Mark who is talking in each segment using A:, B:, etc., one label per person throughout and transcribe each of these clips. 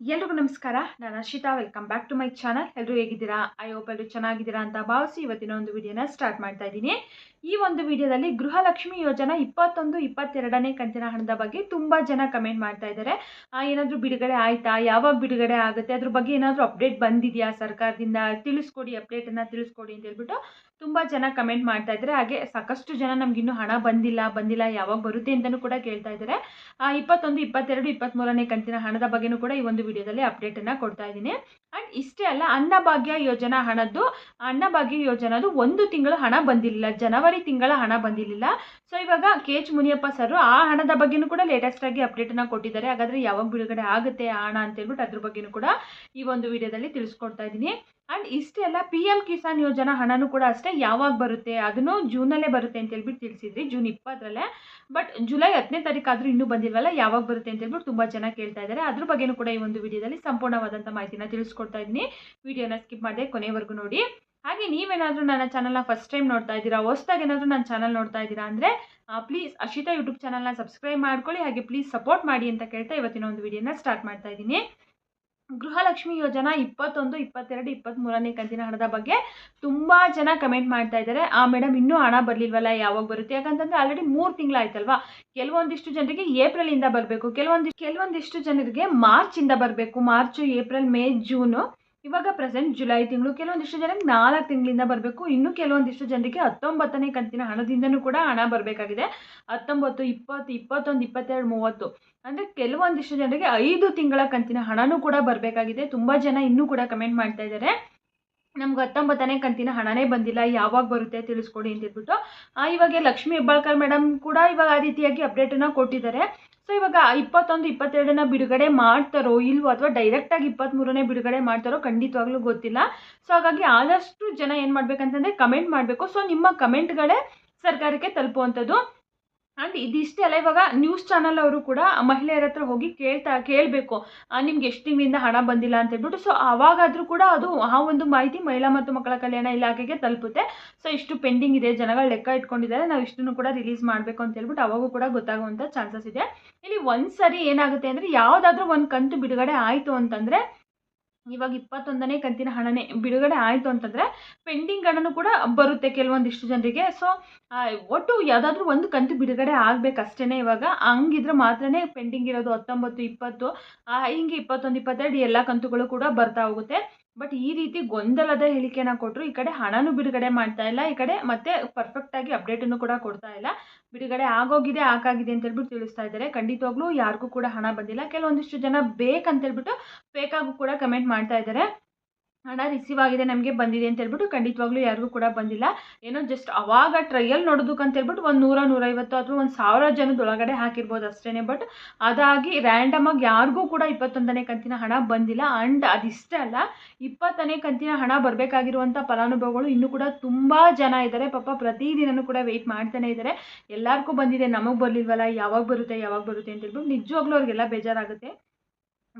A: ಎಲ್ರಿಗೂ ನಮಸ್ಕಾರ. ನಾನು Arshita. Welcome back to my channel ಎಲ್ಲರೂ ಹೇಗಿದ್ದೀರಾ? ಐ ಹೋಪ್ ಎಲ್ಲರೂ ಚೆನ್ನಾಗಿದ್ದೀರಾ ಅಂತ ಭಾವಿಸಿ ಇವತ್ತಿನ ಒಂದು ವಿಡಿಯೋನ ಸ್ಟಾರ್ಟ್ ಮಾಡ್ತಾ ಇದ್ದೀನಿ. ಈ ಒಂದು ವಿಡಿಯೋದಲ್ಲಿ ಗೃಹಲಕ್ಷ್ಮಿ ಯೋಜನಾ ಇಪ್ಪತ್ತೊಂದು, ಇಪ್ಪತ್ತೆರಡನೇ ಕಂತಿನ ಹಣದ ಬಗ್ಗೆ ತುಂಬ ಜನ ಕಮೆಂಟ್ ಮಾಡ್ತಾ ಇದ್ದಾರೆ. ಏನಾದರೂ ಬಿಡುಗಡೆ ಆಯಿತಾ? ಯಾವಾಗ ಬಿಡುಗಡೆ ಆಗುತ್ತೆ? ಅದ್ರ ಬಗ್ಗೆ ಏನಾದರೂ ಅಪ್ಡೇಟ್ ಬಂದಿದೆಯಾ ಸರ್ಕಾರದಿಂದ? ತಿಳಿಸ್ಕೊಡಿ ಅಪ್ಡೇಟನ್ನು ತಿಳಿಸ್ಕೊಡಿ ಅಂತ ಹೇಳ್ಬಿಟ್ಟು ತುಂಬ ಜನ ಕಮೆಂಟ್ ಮಾಡ್ತಾ ಇದ್ದಾರೆ. ಹಾಗೆ ಸಾಕಷ್ಟು ಜನ ನಮಗಿನ್ನೂ ಹಣ ಬಂದಿಲ್ಲ ಬಂದಿಲ್ಲ, ಯಾವಾಗ ಬರುತ್ತೆ ಅಂತಲೂ ಕೂಡ ಕೇಳ್ತಾ ಇದ್ದಾರೆ. ಇಪ್ಪತ್ತೊಂದು, ಇಪ್ಪತ್ತೆರಡು ಇಪ್ಪತ್ತ್ಮೂರನೇ ಕಂತಿನ ಹಣದ ಬಗ್ಗೆನೂ ಕೂಡ ಈ ಒಂದು ವಿಡಿಯೋದಲ್ಲಿ ಅಪ್ಡೇಟನ್ನು ಕೊಡ್ತಾ ಇದ್ದೀನಿ. ಆ್ಯಂಡ್ ಇಷ್ಟೇ ಅಲ್ಲ, ಅನ್ನಭಾಗ್ಯ ಯೋಜನಾ ಹಣದ್ದು, ಅನ್ನಭಾಗ್ಯ ಯೋಜನಾದು ಒಂದು ತಿಂಗಳು ಹಣ ಬಂದಿರಲಿಲ್ಲ, ಜನವರಿ ತಿಂಗಳ ಹಣ ಬಂದಿರಲಿಲ್ಲ. ಸೊ ಇವಾಗ ಕೆ ಎಚ್ ಮುನಿಯಪ್ಪ ಸರ್ ಆ ಹಣದ ಬಗ್ಗೆನೂ ಕೂಡ ಲೇಟೆಸ್ಟಾಗಿ ಅಪ್ಡೇಟನ್ನು ಕೊಟ್ಟಿದ್ದಾರೆ. ಹಾಗಾದರೆ ಯಾವಾಗ ಬಿಡುಗಡೆ ಆಗುತ್ತೆ ಆ ಹಣ ಅಂತ ಹೇಳ್ಬಿಟ್ಟು ಅದ್ರ ಬಗ್ಗೆನೂ ಕೂಡ ಈ ಒಂದು ವಿಡಿಯೋದಲ್ಲಿ ತಿಳಿಸ್ಕೊಡ್ತಾ ಇದ್ದೀನಿ. ಆ್ಯಂಡ್ ಅಲ್ಲ ಪಿ ಎಂ ಕಿಸಾನ್ ಯೋಜನಾ ಹಣನೂ ಕೂಡ ಅಷ್ಟೇ, ಯಾವಾಗ ಬರುತ್ತೆ ಅದನ್ನು ಜೂನಲ್ಲೇ ಬರುತ್ತೆ ಅಂತ ಹೇಳ್ಬಿಟ್ಟು ತಿಳಿಸಿದ್ರಿ, ಜೂನ್ ಇಪ್ಪತ್ತರಲ್ಲೇ. ಬಟ್ ಜುಲೈ ಹತ್ತನೇ ತಾರೀಕಾದರೂ ಇನ್ನೂ ಬಂದಿಲ್ವಲ್ಲ, ಯಾವಾಗ ಬರುತ್ತೆ ಅಂತ ಹೇಳ್ಬಿಟ್ಟು ತುಂಬ ಜನ ಕೇಳ್ತಾ ಇದ್ದಾರೆ. ಅದ್ರ ಬಗ್ಗೆನೂ ಕೂಡ ಈ ಒಂದು ವಿಡಿಯೋದಲ್ಲಿ ಸಂಪೂರ್ಣವಾದಂಥ ಮಾಹಿತಿನ ತಿಳಿಸ್ಕೊಡ್ತಾ ಇದ್ದೀನಿ. ವಿಡಿಯೋನ ಸ್ಕಿಪ್ ಮಾಡದೆ ಕೊನೆವರೆಗೂ ನೋಡಿ. ಹಾಗೆ ನೀವೇನಾದರೂ ನನ್ನ ಚಾನಲ್ನ ಫಸ್ಟ್ ಟೈಮ್ ನೋಡ್ತಾ ಇದ್ದೀರಾ, ಹೊಸ್ದಾಗಿ ಏನಾದರೂ ನನ್ನ ಚಾನಲ್ ನೋಡ್ತಾ ಇದ್ದೀರಾ ಅಂದರೆ ಪ್ಲೀಸ್ ಅಶಿತಾ ಯೂಟ್ಯೂಬ್ ಚಾನಲ್ನ ಸಬ್ಸ್ಕ್ರೈಬ್ ಮಾಡ್ಕೊಳ್ಳಿ, ಹಾಗೆ ಪ್ಲೀಸ್ ಸಪೋರ್ಟ್ ಮಾಡಿ ಅಂತ ಕೇಳ್ತಾ ಇವತ್ತಿನ ಒಂದು ವಿಡಿಯೋನ ಸ್ಟಾರ್ಟ್ ಮಾಡ್ತಾ ಇದ್ದೀನಿ. ಗೃಹಲಕ್ಷ್ಮಿ ಯೋಜನಾ ಇಪ್ಪತ್ತೊಂದು, ಇಪ್ಪತ್ತೆರಡು ಇಪ್ಪತ್ತ್ಮೂರನೇ ಕಂತಿನ ಹಣದ ಬಗ್ಗೆ ತುಂಬ ಜನ ಕಮೆಂಟ್ ಮಾಡ್ತಾ ಇದ್ದಾರೆ. ಆ ಮೇಡಮ್ ಇನ್ನೂ ಹಣ ಬರಲಿಲ್ವಲ್ಲ, ಯಾವಾಗ ಬರುತ್ತೆ? ಯಾಕಂತಂದರೆ ಆಲ್ರೆಡಿ ಮೂರು ತಿಂಗಳಾಯ್ತಲ್ವಾ? ಕೆಲವೊಂದಿಷ್ಟು ಜನರಿಗೆ ಏಪ್ರಿಲಿಂದ ಬರಬೇಕು. ಕೆಲವೊಂದಿಷ್ಟು ಕೆಲವೊಂದಿಷ್ಟು ಜನರಿಗೆ ಮಾರ್ಚಿಂದ ಬರಬೇಕು. March, April, May, June. ಇವಾಗ ಪ್ರೆಸೆಂಟ್ ಜುಲೈ ತಿಂಗಳು, ಕೆಲವೊಂದಿಷ್ಟು ಜನಕ್ಕೆ ನಾಲ್ಕು ತಿಂಗಳಿಂದ ಬರಬೇಕು. ಇನ್ನು ಕೆಲವೊಂದಿಷ್ಟು ಜನರಿಗೆ ಹತ್ತೊಂಬತ್ತನೇ ಕಂತಿನ ಹಣದಿಂದನೂ ಕೂಡ ಹಣ ಬರಬೇಕಾಗಿದೆ. ಹತ್ತೊಂಬತ್ತು, ಇಪ್ಪತ್ತು, ಇಪ್ಪತ್ತೊಂದು, ಇಪ್ಪತ್ತೆರಡು, ಮೂವತ್ತು. ಅಂದರೆ ಕೆಲವೊಂದಿಷ್ಟು ಜನರಿಗೆ ಐದು ತಿಂಗಳ ಕಂತಿನ ಹಣನೂ ಕೂಡ ಬರಬೇಕಾಗಿದೆ. ತುಂಬ ಜನ ಇನ್ನೂ ಕೂಡ ಕಮೆಂಟ್ ಮಾಡ್ತಾ ಇದ್ದಾರೆ. ನಮ್ಗೆ ಹತ್ತೊಂಬತ್ತನೇ ಕಂತಿನ ಹಣನೇ ಬಂದಿಲ್ಲ, ಯಾವಾಗ ಬರುತ್ತೆ ತಿಳಿಸ್ಕೊಡಿ ಅಂತ ಹೇಳ್ಬಿಟ್ಟು. ಇವಾಗ ಲಕ್ಷ್ಮಿ ಹೆಬ್ಬಾಳ್ಕರ್ ಮೇಡಮ್ ಕೂಡ ಇವಾಗ ಆ ರೀತಿಯಾಗಿ ಅಪ್ಡೇಟನ್ನು ಕೊಟ್ಟಿದ್ದಾರೆ. ಸೊ, ಇವಾಗ ಇಪ್ಪತ್ತೊಂದು, ಇಪ್ಪತ್ತೆರಡನ್ನ ಬಿಡುಗಡೆ ಮಾಡ್ತಾರೋ ಇಲ್ವೋ ಅಥವಾ ಡೈರೆಕ್ಟಾಗಿ ಇಪ್ಪತ್ತ್ಮೂರನೇ ಬಿಡುಗಡೆ ಮಾಡ್ತಾರೋ ಖಂಡಿತವಾಗ್ಲೂ ಗೊತ್ತಿಲ್ಲ. ಸೊ, ಹಾಗಾಗಿ ಆದಷ್ಟು ಜನ ಏನು ಮಾಡ್ಬೇಕಂತಂದರೆ ಕಮೆಂಟ್ ಮಾಡಬೇಕು. ಸೊ, ನಿಮ್ಮ ಕಮೆಂಟ್ಗಳೇ ಸರ್ಕಾರಕ್ಕೆ ತಲುಪುವಂಥದ್ದು. ಆ್ಯಂಡ್ ಇದಿಷ್ಟೇ ಅಲ್ಲ, ಇವಾಗ ನ್ಯೂಸ್ ಚಾನಲ್ ಅವರು ಕೂಡ ಮಹಿಳೆಯರ ಹತ್ರ ಹೋಗಿ ಕೇಳ್ತಾ, ಕೇಳಬೇಕು. ನಿಮ್ಗೆ ಎಷ್ಟು ತಿಂಗಳಿಂದ ಹಣ ಬಂದಿಲ್ಲ ಅಂತ ಹೇಳ್ಬಿಟ್ಟು ಸೊ ಅವಾಗಾದರೂ ಕೂಡ ಅದು ಆ ಒಂದು ಮಾಹಿತಿ ಮಹಿಳಾ ಮತ್ತು ಮಕ್ಕಳ ಕಲ್ಯಾಣ ಇಲಾಖೆಗೆ ತಲುಪುತ್ತೆ. ಸೊ ಇಷ್ಟು ಪೆಂಡಿಂಗ್ ಇದೆ, ಜನಗಳು ಲೆಕ್ಕ ಇಟ್ಕೊಂಡಿದ್ದಾರೆ, ನಾವು ಇಷ್ಟನ್ನು ಕೂಡ ರಿಲೀಸ್ ಮಾಡಬೇಕು ಅಂತ ಹೇಳ್ಬಿಟ್ಟು ಅವಾಗೂ ಕೂಡ ಗೊತ್ತಾಗುವಂಥ ಚಾನ್ಸಸ್ ಇದೆ. ಇಲ್ಲಿ ಒಂದು ಸರಿ ಏನಾಗುತ್ತೆ ಅಂದರೆ, ಯಾವುದಾದ್ರೂ ಒಂದು ಕಂತು ಬಿಡುಗಡೆ ಆಯಿತು ಅಂತಂದರೆ ಇವಾಗ ಇಪ್ಪತ್ತೊಂದನೇ ಕಂತಿನ ಹಣನೇ ಬಿಡುಗಡೆ ಆಯಿತು ಅಂತಂದರೆ ಪೆಂಡಿಂಗ್ ಹಣನೂ ಕೂಡ ಬರುತ್ತೆ ಕೆಲವೊಂದಿಷ್ಟು ಜನರಿಗೆ. ಸೊ ಒಟ್ಟು ಯಾವುದಾದ್ರೂ ಒಂದು ಕಂತು ಬಿಡುಗಡೆ ಆಗಬೇಕಷ್ಟೇ ಇವಾಗ. ಹಂಗಿದ್ರೆ ಮಾತ್ರನೇ ಪೆಂಡಿಂಗ್ ಇರೋದು ಹತ್ತೊಂಬತ್ತು, ಇಪ್ಪತ್ತು ಹಿಂಗೆ ಇಪ್ಪತ್ತೊಂದು, ಇಪ್ಪತ್ತೆರಡು ಎಲ್ಲ ಕಂತುಗಳು ಕೂಡ ಬರ್ತಾ ಹೋಗುತ್ತೆ. ಬಟ್ ಈ ರೀತಿ ಗೊಂದಲದ ಹೇಳಿಕೆನ ಕೊಟ್ಟರು ಈ ಕಡೆ ಹಣನೂ ಬಿಡುಗಡೆ ಮಾಡ್ತಾ ಇಲ್ಲ, ಈ ಕಡೆ ಮತ್ತೆ ಪರ್ಫೆಕ್ಟಾಗಿ ಅಪ್ಡೇಟನ್ನು ಕೂಡ ಕೊಡ್ತಾ ಇಲ್ಲ. ಬಿಡುಗಡೆ ಆಗೋಗಿದೆ, ಆಗಾಗಿದೆ ಅಂತ ಹೇಳ್ಬಿಟ್ಟು ತಿಳಿಸ್ತಾ ಇದ್ದಾರೆ. ಖಂಡಿತವಾಗ್ಲೂ ಯಾರಿಗೂ ಕೂಡ ಹಣ ಬಂದಿಲ್ಲ. ಕೆಲವೊಂದಿಷ್ಟು ಜನ ಬೇಕಂತೇಳ್ಬಿಟ್ಟು ಫೇಕಾಗೂ ಕೂಡ ಕಮೆಂಟ್ ಮಾಡ್ತಾ ಇದ್ದಾರೆ. ಹಣ ರಿಸೀವ್ ಆಗಿದೆ ನಮಗೆ ಬಂದಿದೆ ಅಂತ ಹೇಳ್ಬಿಟ್ಟು ಖಂಡಿತವಾಗ್ಲೂ ಯಾರಿಗೂ ಕೂಡ ಬಂದಿಲ್ಲ. ಏನೋ ಜಸ್ಟ್ ಅವಾಗ ಟ್ರಯಲ್ ನೋಡೋದಕ್ಕೆ ಅಂತ ಹೇಳ್ಬಿಟ್ಟು ಒಂದು ನೂರ ನೂರೈವತ್ತು ಅಥವಾ ಒಂದು ಸಾವಿರ ಜನದೊಳಗಡೆ ಹಾಕಿರ್ಬೋದು ಅಷ್ಟೇ ಬಟ್ ಅದಾಗಿ ರ್ಯಾಂಡಮ್ ಆಗಿ ಯಾರಿಗೂ ಕೂಡ ಇಪ್ಪತ್ತೊಂದನೇ ಕಂತಿನ ಹಣ ಬಂದಿಲ್ಲ. ಆ್ಯಂಡ್ ಅದಿಷ್ಟೇ ಅಲ್ಲ, ಇಪ್ಪತ್ತನೇ ಕಂತಿನ ಹಣ ಬರಬೇಕಾಗಿರುವಂಥ ಫಲಾನುಭವಿಗಳು ಇನ್ನೂ ಕೂಡ ತುಂಬ ಜನ ಇದ್ದಾರೆ. ಪಾಪ ಪ್ರತಿದಿನನೂ ಕೂಡ ವೆಯ್ಟ್ ಮಾಡ್ತಾನೆ ಇದ್ದಾರೆ. ಎಲ್ಲರಿಗೂ ಬಂದಿದೆ, ನಮಗೆ ಬರಲಿಲ್ವಲ್ಲ, ಯಾವಾಗ ಬರುತ್ತೆ ಯಾವಾಗ ಬರುತ್ತೆ ಅಂತ ಹೇಳ್ಬಿಟ್ಟು ನಿಜವಾಗ್ಲೂ ಅವ್ರಿಗೆಲ್ಲ ಬೇಜಾರಾಗುತ್ತೆ.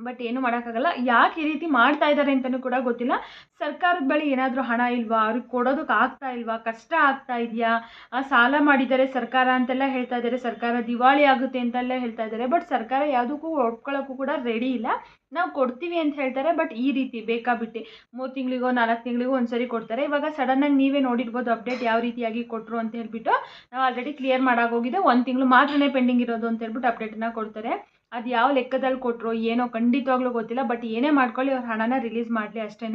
A: ಬಟ್ ಏನು ಮಾಡೋಕ್ಕಾಗಲ್ಲ. ಯಾಕೆ ಈ ರೀತಿ ಮಾಡ್ತಾ ಇದ್ದಾರೆ ಅಂತಲೂ ಕೂಡ ಗೊತ್ತಿಲ್ಲ. ಸರ್ಕಾರದ ಬಳಿ ಏನಾದರೂ ಹಣ ಇಲ್ವಾ? ಅವ್ರಿಗೆ ಕೊಡೋದಕ್ಕೆ ಆಗ್ತಾ ಇಲ್ವಾ? ಕಷ್ಟ ಆಗ್ತಾ ಇದೆಯಾ? ಸಾಲ ಮಾಡಿದ್ದಾರೆ, ಸರ್ಕಾರ ಅಂತೆಲ್ಲ ಹೇಳ್ತಾ ಇದ್ದಾರೆ. ಸರ್ಕಾರ ದಿವಾಳಿ ಆಗುತ್ತೆ ಅಂತೆಲ್ಲ ಹೇಳ್ತಾ ಇದ್ದಾರೆ. ಬಟ್ ಸರ್ಕಾರ ಯಾವುದಕ್ಕೂ ಒಪ್ಕೊಳ್ಳೋಕ್ಕೂ ಕೂಡ ರೆಡಿ ಇಲ್ಲ. ನಾವು ಕೊಡ್ತೀವಿ ಅಂತ ಹೇಳ್ತಾರೆ. ಬಟ್ ಈ ರೀತಿ ಬೇಕಾಬಿಟ್ಟು ಮೂರು ತಿಂಗಳಿಗೋ, ನಾಲ್ಕು ತಿಂಗಳಿಗೋ ಒಂದ್ಸರಿ ಕೊಡ್ತಾರೆ. ಇವಾಗ ಸಡನ್ನಾಗಿ ನೀವೇ ನೋಡಿರ್ಬೋದು ಅಪ್ಡೇಟ್ ಯಾವ ರೀತಿಯಾಗಿ ಕೊಟ್ಟರು ಅಂತ ಹೇಳ್ಬಿಟ್ಟು. ನಾವು ಆಲ್ರೆಡಿ ಕ್ಲಿಯರ್ ಮಾಡೋಗೋಗಿದೆ ಒಂದು ತಿಂಗಳು ಮಾತ್ರನೇ ಪೆಂಡಿಂಗ್ ಇರೋದು ಅಂತ ಹೇಳ್ಬಿಟ್ಟು ಅಪ್ಡೇಟನ್ನು ಕೊಡ್ತಾರೆ. ಅದು ಯಾವ ಲೆಕ್ಕದಲ್ಲಿ ಕೊಟ್ಟರು ಏನೋ ಖಂಡಿತವಾಗ್ಲೂ ಗೊತ್ತಿಲ್ಲ ಬಟ್ ಏನೇ ಮಾಡ್ಕೊಳ್ಳಿ ಅವ್ರ ಹಣನ ರಿಲೀಸ್ ಮಾಡಲಿ ಅಷ್ಟೇ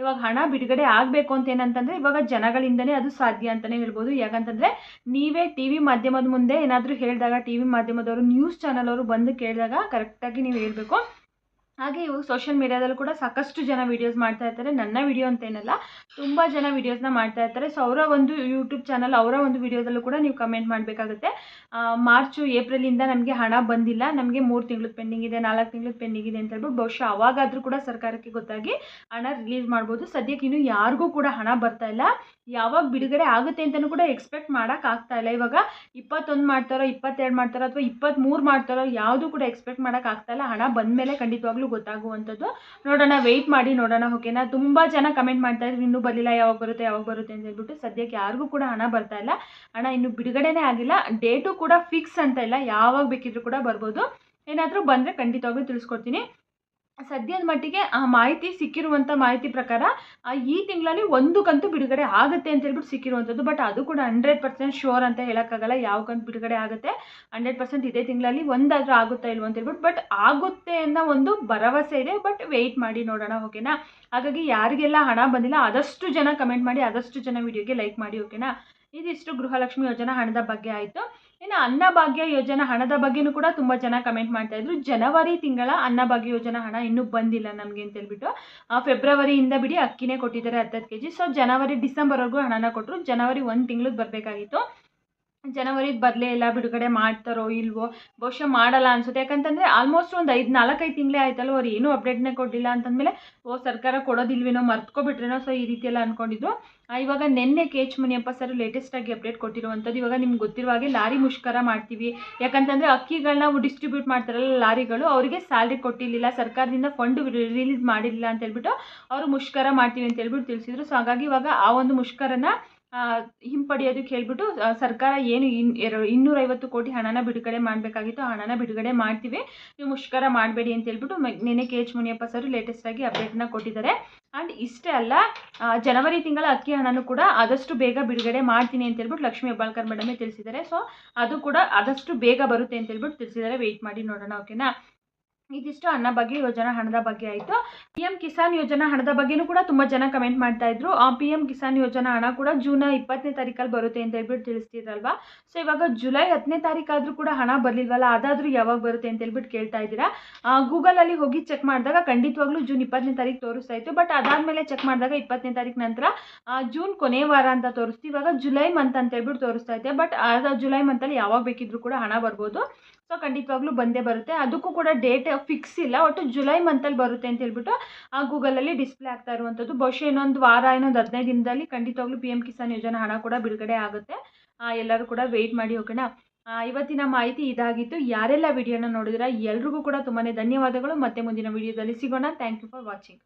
A: ಇವಾಗ ಹಣ ಬಿಡುಗಡೆ ಆಗಬೇಕು ಅಂತ ಏನಂತಂದರೆ, ಇವಾಗ ಜನಗಳಿಂದನೇ ಅದು ಸಾಧ್ಯ ಅಂತಲೇ ಹೇಳ್ಬೋದು. ಯಾಕಂತಂದರೆ, ನೀವೇ ಟಿ ವಿ ಮಾಧ್ಯಮದ ಮುಂದೆ ಏನಾದರೂ ಹೇಳಿದಾಗ, ಟಿ ವಿ ಮಾಧ್ಯಮದವರು ನ್ಯೂಸ್ ಚಾನಲ್ ಅವರು ಬಂದು ಕೇಳಿದಾಗ ಕರೆಕ್ಟಾಗಿ ನೀವು ಹೇಳಬೇಕು. ಹಾಗೆ ಇವು ಸೋಷಿಯಲ್ ಮೀಡಿಯಾದಲ್ಲೂ ಕೂಡ ಸಾಕಷ್ಟು ಜನ ವೀಡಿಯೋಸ್ ಮಾಡ್ತಾ ಇರ್ತಾರೆ. ನನ್ನ ವಿಡಿಯೋ ಅಂತ ಏನಲ್ಲ, ತುಂಬ ಜನ ವೀಡಿಯೋಸ್ನ ಮಾಡ್ತಾ ಇರ್ತಾರೆ. ಸೊ ಅವರ ಒಂದು ಯೂಟ್ಯೂಬ್ ಚಾನಲ್ ಅವರ ಒಂದು ವಿಡಿಯೋದಲ್ಲೂ ಕೂಡ ನೀವು ಕಮೆಂಟ್ ಮಾಡಬೇಕಾಗುತ್ತೆ. ಮಾರ್ಚು ಏಪ್ರಿಲಿಂದ ನಮಗೆ ಹಣ ಬಂದಿಲ್ಲ. ನಮಗೆ ಮೂರು ತಿಂಗಳು ಪೆಂಡಿಂಗ್ ಇದೆ, ನಾಲ್ಕು ತಿಂಗಳು ಪೆಂಡಿಂಗ್ ಇದೆ ಅಂತ ಹೇಳ್ಬಿಟ್ಟು ಬಹುಶಃ ಅವಾಗಾದರೂ ಕೂಡ ಸರ್ಕಾರಕ್ಕೆ ಗೊತ್ತಾಗಿ ಹಣ ರಿಲೀಸ್ ಮಾಡ್ಬೋದು. ಸದ್ಯಕ್ಕೆ ಇನ್ನೂ ಯಾರಿಗೂ ಕೂಡ ಹಣ ಬರ್ತಾ ಇಲ್ಲ. ಯಾವಾಗ ಬಿಡುಗಡೆ ಆಗುತ್ತೆ ಅಂತಲೂ ಕೂಡ ಎಕ್ಸ್ಪೆಕ್ಟ್ ಮಾಡೋಕ್ಕಾಗ್ತಾ ಇಲ್ಲ. ಇವಾಗ ಇಪ್ಪತ್ತೊಂದು ಮಾಡ್ತಾರೋ, ಇಪ್ಪತ್ತೆರಡು ಮಾಡ್ತಾರೋ, ಅಥವಾ ಇಪ್ಪತ್ತ್ಮೂರು ಮಾಡ್ತಾರೋ, ಯಾವುದು ಕೂಡ ಎಕ್ಸ್ಪೆಕ್ಟ್ ಮಾಡೋಕ್ಕಾಗ್ತಾ ಇಲ್ಲ. ಹಣ ಬಂದ ಮೇಲೆ ಖಂಡಿತವಾಗ್ಲೂ ಗೊತ್ತಾಗುವಂಥದ್ದು. ನೋಡೋಣ ವೆಯ್ಟ್ ಮಾಡಿ ನೋಡೋಣ ಓಕೆನಾ ತುಂಬ ಜನ ಕಮೆಂಟ್ ಮಾಡ್ತಾ ಇದ್ರು, ಇನ್ನೂ ಬರಲಿಲ್ಲ, ಯಾವಾಗ ಬರುತ್ತೆ ಯಾವಾಗ ಬರುತ್ತೆ? ಅಂತ ಹೇಳ್ಬಿಟ್ಟು ಸದ್ಯಕ್ಕೆ ಯಾರಿಗೂ ಕೂಡ ಹಣ ಬರ್ತಾ ಇಲ್ಲ. ಹಣ ಇನ್ನು ಬಿಡುಗಡೆನೇ ಆಗಿಲ್ಲ. ಡೇಟು ಕೂಡ ಫಿಕ್ಸ್ ಅಂತ ಇಲ್ಲ. ಯಾವಾಗ ಬೇಕಿದ್ರೂ ಕೂಡ ಬರ್ಬೋದು. ಏನಾದರೂ ಬಂದರೆ ಖಂಡಿತವಾಗ್ಲೂ ತಿಳಿಸ್ಕೊಡ್ತೀನಿ. ಸದ್ಯದ ಮಟ್ಟಿಗೆ ಆ ಮಾಹಿತಿ ಸಿಕ್ಕಿರುವಂಥ ಮಾಹಿತಿ ಪ್ರಕಾರ ಈ ತಿಂಗಳಲ್ಲಿ ಒಂದು ಕಂತು ಬಿಡುಗಡೆ ಆಗುತ್ತೆ ಅಂತ ಹೇಳ್ಬಿಟ್ಟು ಸಿಕ್ಕಿರುವಂಥದ್ದು. ಬಟ್ ಅದು ಕೂಡ ಹಂಡ್ರೆಡ್ ಪರ್ಸೆಂಟ್ ಶೋರ್ ಅಂತ ಹೇಳೋಕ್ಕಾಗಲ್ಲ ಯಾವ ಕಂತು ಬಿಡುಗಡೆ ಆಗುತ್ತೆ. ಹಂಡ್ರೆಡ್ ಪರ್ಸೆಂಟ್ ಇದೇ ತಿಂಗಳಲ್ಲಿ ಒಂದಾದರೂ ಆಗುತ್ತಾ ಇಲ್ವ ಅಂತ ಹೇಳ್ಬಿಟ್ಟು ಬಟ್ ಆಗುತ್ತೆ ಅನ್ನೋ ಒಂದು ಭರವಸೆ ಇದೆ. ಬಟ್ ವೆಯ್ಟ್ ಮಾಡಿ ನೋಡೋಣ ಓಕೆನಾ ಹಾಗಾಗಿ ಯಾರಿಗೆಲ್ಲ ಹಣ ಬಂದಿಲ್ಲ, ಆದಷ್ಟು ಜನ ಕಮೆಂಟ್ ಮಾಡಿ, ಆದಷ್ಟು ಜನ ವಿಡಿಯೋಗೆ ಲೈಕ್ ಮಾಡಿ ಓಕೆನಾ ಇದಿಷ್ಟು ಗೃಹಲಕ್ಷ್ಮಿ ಯೋಜನಾ ಹಣದ ಬಗ್ಗೆ ಆಯಿತು. ಇನ್ನು ಅನ್ನಭಾಗ್ಯ ಯೋಜನಾ ಹಣದ ಬಗ್ಗೆನೂ ಕೂಡ ತುಂಬ ಜನ ಕಮೆಂಟ್ ಮಾಡ್ತಾ ಇದ್ರು. ಜನವರಿ ತಿಂಗಳ ಅನ್ನಭಾಗ್ಯ ಯೋಜನಾ ಹಣ ಇನ್ನೂ ಬಂದಿಲ್ಲ ನಮಗೆ ಅಂತ ಹೇಳ್ಬಿಟ್ಟು. ಫೆಬ್ರವರಿಯಿಂದ ಬಿಡಿ ಅಕ್ಕಿನೇ ಕೊಟ್ಟಿದ್ದಾರೆ ಹತ್ತತ್ತು ಕೆ ಜಿ ಸೊ ಜನವರಿ ಡಿಸೆಂಬರ್ವರೆಗೂ ಹಣನ ಕೊಟ್ಟರು ಜನವರಿ ಒಂದು ತಿಂಗ್ಳದ್ದು ಬರಬೇಕಾಗಿತ್ತು. ಜನವರಿದು ಬರಲೇ ಇಲ್ಲ, ಬಿಡುಗಡೆ ಮಾಡ್ತಾರೋ ಇಲ್ವೋ, ಬಹುಶಃ ಮಾಡಲ್ಲ ಅನ್ಸುತ್ತೆ. ಯಾಕಂತಂದರೆ ಆಲ್ಮೋಸ್ಟ್ ಒಂದು ಐದು, ನಾಲ್ಕೈದು ತಿಂಗಳೇ ಆಯ್ತಲ್ಲ ಅವ್ರು ಏನೂ ಅಪ್ಡೇಟ್ನೇ ಕೊಟ್ಟಿಲ್ಲ ಅಂತಂದಮೇಲೆ, ಓ, ಸರ್ಕಾರ ಕೊಡೋದಿಲ್ವೇನೋ ಮರ್ತ್ಕೊಬಿಟ್ರೇನೋ ಸೊ ಈ ರೀತಿ ಎಲ್ಲ ಅಂದ್ಕೊಂಡಿದ್ರು ಇವಾಗ ನಿನ್ನೆ ಕೆ ಎಚ್ ಮುನಿಯಪ್ಪ ಸರ್ ಲೇಟೆಸ್ಟಾಗಿ ಅಪ್ಡೇಟ್ ಕೊಟ್ಟಿರುವಂಥದ್ದು, ಇವಾಗ ನಿಮ್ಗೆ ಗೊತ್ತಿರುವ ಹಾಗೆ ಲಾರಿ ಮುಷ್ಕರ ಮಾಡ್ತೀವಿ. ಯಾಕಂತಂದರೆ ಅಕ್ಕಿಗಳನ್ನ ಡಿಸ್ಟ್ರಿಬ್ಯೂಟ್ ಮಾಡ್ತಾರಲ್ಲ ಲಾರಿಗಳು, ಅವರಿಗೆ ಸ್ಯಾಲ್ರಿ ಕೊಟ್ಟಿರಲಿಲ್ಲ, ಸರ್ಕಾರದಿಂದ ಫಂಡ್ ರಿಲೀಸ್ ಮಾಡಿರಲಿಲ್ಲ ಅಂತ ಹೇಳ್ಬಿಟ್ಟು ಅವರು ಮುಷ್ಕರ ಮಾಡ್ತೀವಿ ಅಂತ ಹೇಳ್ಬಿಟ್ಟು ತಿಳಿಸಿದ್ರು. ಸೊ ಹಾಗಾಗಿ ಇವಾಗ ಆ ಒಂದು ಮುಷ್ಕರನ ಹಿಂಪಡೆಯೋದಕ್ಕೆ ಹೇಳ್ಬಿಟ್ಟು ಸರ್ಕಾರ ಏನು ಇನ್, ಎರಡು, ಇನ್ನೂರೈವತ್ತು ಕೋಟಿ ಹಣನ ಬಿಡುಗಡೆ ಮಾಡಬೇಕಾಗಿತ್ತು, ಆ ಹಣನ ಬಿಡುಗಡೆ ಮಾಡ್ತೀವಿ. ನೀವು ಮುಷ್ಕರ ಮಾಡಬೇಡಿ ಅಂತ ಹೇಳ್ಬಿಟ್ಟು ನಿನ್ನೆ ಕೆ ಎಚ್ ಮುನಿಯಪ್ಪ ಸರ್ ಲೇಟೆಸ್ಟಾಗಿ ಅಪ್ಡೇಟ್ನ ಕೊಟ್ಟಿದ್ದಾರೆ. ಆ್ಯಂಡ್ ಇಷ್ಟೇ ಅಲ್ಲ ಜನವರಿ ತಿಂಗಳ ಅಕ್ಕಿ ಹಣನೂ ಕೂಡ ಆದಷ್ಟು ಬೇಗ ಬಿಡುಗಡೆ ಮಾಡ್ತೀನಿ ಅಂತ ಹೇಳ್ಬಿಟ್ಟು ಲಕ್ಷ್ಮೀ ಹೆಬ್ಬಾಳ್ಕರ್ ಮೇಡಮೇ ತಿಳಿಸಿದ್ದಾರೆ. ಸೊ ಅದು ಕೂಡ ಆದಷ್ಟು ಬೇಗ ಬರುತ್ತೆ ಅಂತ ಹೇಳ್ಬಿಟ್ಟು ತಿಳಿಸಿದ್ದಾರೆ. ವೆಯ್ಟ್ ಮಾಡಿ ನೋಡೋಣ ಓಕೆನಾ ಇದಿಷ್ಟು ಅನ್ನ ಬಗ್ಗೆ, ಯೋಜನಾ ಹಣದ ಬಗ್ಗೆ ಆಯಿತು. ಪಿ ಎಂ ಕಿಸಾನ್ ಯೋಜನಾ ಹಣದ ಬಗ್ಗೆನೂ ಕೂಡ ತುಂಬ ಜನ ಕಮೆಂಟ್ ಮಾಡ್ತಾ ಇದ್ರು. ಆ ಪಿ ಎಂ ಕಿಸಾನ್ ಯೋಜನಾ ಹಣ ಕೂಡ ಜೂನ್ ಇಪ್ಪತ್ತನೇ ತಾರೀಕಲ್ಲಿ ಬರುತ್ತೆ ಅಂತ ಹೇಳ್ಬಿಟ್ಟು ತಿಳಿಸ್ತಿದ್ರಲ್ವಾ? ಸೊ ಇವಾಗ ಜುಲೈ ಹತ್ತನೇ ತಾರೀಕಾದರೂ ಕೂಡ ಹಣ ಬರಲಿಲ್ವಲ್ಲ? ಅದಾದರೂ ಯಾವಾಗ ಬರುತ್ತೆ ಅಂತ ಹೇಳ್ಬಿಟ್ಟು ಕೇಳ್ತಾ ಇದ್ದೀರಾ? ಗೂಗಲಲ್ಲಿ ಹೋಗಿ ಚೆಕ್ ಮಾಡಿದಾಗ ಖಂಡಿತವಾಗ್ಲೂ ಜೂನ್ ಇಪ್ಪತ್ತನೇ ತಾರೀಕು ತೋರಿಸ್ತಾ ಇತ್ತು. ಬಟ್ ಅದಾದಮೇಲೆ ಚೆಕ್ ಮಾಡಿದಾಗ ಇಪ್ಪತ್ತನೇ ತಾರೀಕು ನಂತರ ಜೂನ್ ಕೊನೆ ವಾರ ಅಂತ ತೋರಿಸ್ತು ಇವಾಗ ಜುಲೈ ಮಂತ್ ಅಂತ ಹೇಳ್ಬಿಟ್ಟು ತೋರಿಸ್ತಾ ಇದೆ. ಬಟ್ ಅದು ಜುಲೈ ಮಂತಲ್ಲಿ ಯಾವಾಗ ಬೇಕಿದ್ರೂ ಕೂಡ ಹಣ ಬರ್ಬೋದು. ಸೊ ಖಂಡಿತವಾಗ್ಲೂ ಬಂದೇ ಬರುತ್ತೆ. ಅದಕ್ಕೂ ಕೂಡ ಡೇಟ್ ಫಿಕ್ಸ್ ಇಲ್ಲ. ಒಟ್ಟು ಜುಲೈ ಮಂತಲ್ಲಿ ಬರುತ್ತೆ ಅಂತ ಹೇಳ್ಬಿಟ್ಟು ಆ ಗೂಗಲಲ್ಲಿ ಡಿಸ್ಪ್ಲೇ ಆಗ್ತಾ ಇರುವಂಥದ್ದು. ಬಹುಶಃ ಇನ್ನೊಂದು ವಾರ, ಇನ್ನೊಂದು ಹದಿನೈದು ದಿನದಲ್ಲಿ ಖಂಡಿತವಾಗ್ಲೂ ಪಿ ಎಂ ಕಿಸಾನ್ ಯೋಜನಾ ಹಣ ಕೂಡ ಬಿಡುಗಡೆ ಆಗುತ್ತೆ. ಎಲ್ಲರೂ ಕೂಡ ವೆಯ್ಟ್ ಮಾಡಿ ಹೋಗೋಣ. ಇವತ್ತಿನ ಮಾಹಿತಿ ಇದಾಗಿತ್ತು. ಯಾರೆಲ್ಲ ವಿಡಿಯೋನ ನೋಡಿದ್ರೆ, ಎಲ್ರಿಗೂ ಕೂಡ ತುಂಬಾ ಧನ್ಯವಾದಗಳು. ಮತ್ತೆ ಮುಂದಿನ ವಿಡಿಯೋದಲ್ಲಿ ಸಿಗೋಣ. Thank you for watching